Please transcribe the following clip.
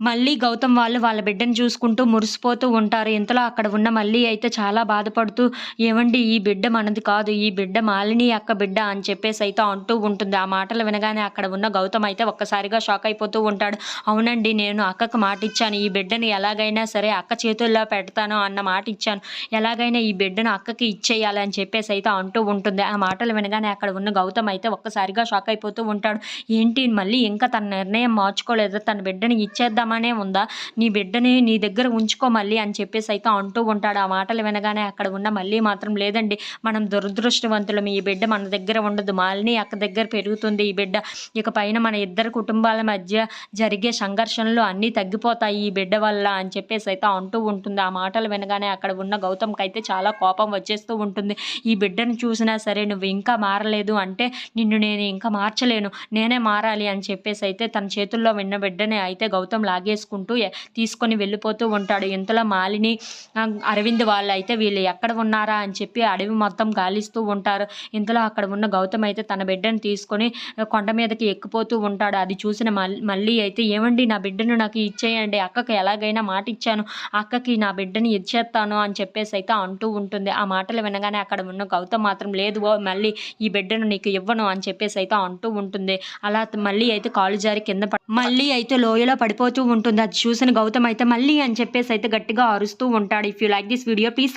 మళ్ళీ గౌతమ్ వాళ్ళు వాళ్ళ బిడ్డను చూసుకుంటూ మురిసిపోతూ ఉంటారు. ఇంతలో అక్కడ ఉన్న మళ్ళీ అయితే చాలా బాధపడుతూ ఏమండి ఈ బిడ్డ మనది కాదు ఈ బిడ్డ మాలిని అక్క బిడ్డ అని చెప్పేసి అయితే అంటూ ఉంటుంది. ఆ మాటలు వినగానే అక్కడ ఉన్న గౌతమ్ అయితే ఒక్కసారిగా షాక్ అయిపోతూ ఉంటాడు. అవునండి నేను అక్కకు మాట ఇచ్చాను. ఈ బిడ్డను ఎలాగైనా సరే అక్క చేతుల్లో పెడతాను అన్న మాట ఇచ్చాను. ఎలాగైనా ఈ బిడ్డను అక్కకి ఇచ్చేయాలి అని చెప్పేసి అయితే అంటూ ఉంటుంది. ఆ మాటలు వినగానే అక్కడ ఉన్న గౌతమ్ అయితే ఒక్కసారిగా షాక్ అయిపోతూ ఉంటాడు. ఏంటి మళ్ళీ ఇంకా తన నిర్ణయం మార్చుకోలేదు? తన బిడ్డను ఇచ్చేద్దాం ఇచ్చేద్దామనే ఉందా? నీ బిడ్డని నీ దగ్గర ఉంచుకో మళ్ళీ అని చెప్పేసి అయితే అంటూ ఉంటాడు. ఆ మాటలు వినగానే అక్కడ ఉన్న మళ్ళీ మాత్రం లేదండి. మనం దురదృష్టవంతులం. ఈ బిడ్డ మన దగ్గర ఉండదు. మాలిని అక్క దగ్గర పెరుగుతుంది ఈ బిడ్డ. ఇక పైన మన ఇద్దరు కుటుంబాల మధ్య జరిగే సంఘర్షణలు అన్నీ తగ్గిపోతాయి ఈ బిడ్డ వల్ల అని చెప్పేసి అయితే అంటూ ఉంటుంది. ఆ మాటలు వినగానే అక్కడ ఉన్న గౌతమ్కి అయితే చాలా కోపం వచ్చేస్తూ ఉంటుంది. ఈ బిడ్డను చూసినా సరే నువ్వు ఇంకా మారలేదు అంటే నిన్ను నేను ఇంకా మార్చలేను. నేనే మారాలి అని చెప్పేసి అయితే తన చేతుల్లో విన్న బిడ్డని అయితే గౌతమ్ లాగేసుకుంటూ తీసుకొని వెళ్ళిపోతూ ఉంటాడు. ఇంతలో మాలిని అరవింద్ వాళ్ళు అయితే వీళ్ళు ఎక్కడ ఉన్నారా అని చెప్పి అడవి మొత్తం గాలిస్తూ ఉంటారు. ఇంతలో అక్కడ ఉన్న గౌతమ్ అయితే తన బిడ్డను తీసుకొని కొండ మీదకి ఎక్కిపోతూ ఉంటాడు. అది చూసిన మళ్ళీ అయితే ఏమండి నా బిడ్డను నాకు ఇచ్చేయండి. అక్కకి ఎలాగైనా మాట ఇచ్చాను. అక్కకి నా బిడ్డని ఇచ్చేస్తాను అని చెప్పేసి అయితే అంటూ ఉంటుంది. ఆ మాటలు వినగానే అక్కడ ఉన్న గౌతమ్ మాత్రం లేదు ఓ మళ్ళీ ఈ బిడ్డను నీకు ఇవ్వను అని చెప్పేసి అయితే అంటూ ఉంటుంది. అలా మళ్ళీ అయితే కాలు జారి కింద మళ్ళీ అయితే లోయలో పడిపోతూ ఉంటుంది? అది చూసిన గౌతమ్ అయితే మళ్ళీ అని చెప్పేసి అయితే గట్టిగా అరుస్తూ ఉంటాడు. If you like this video please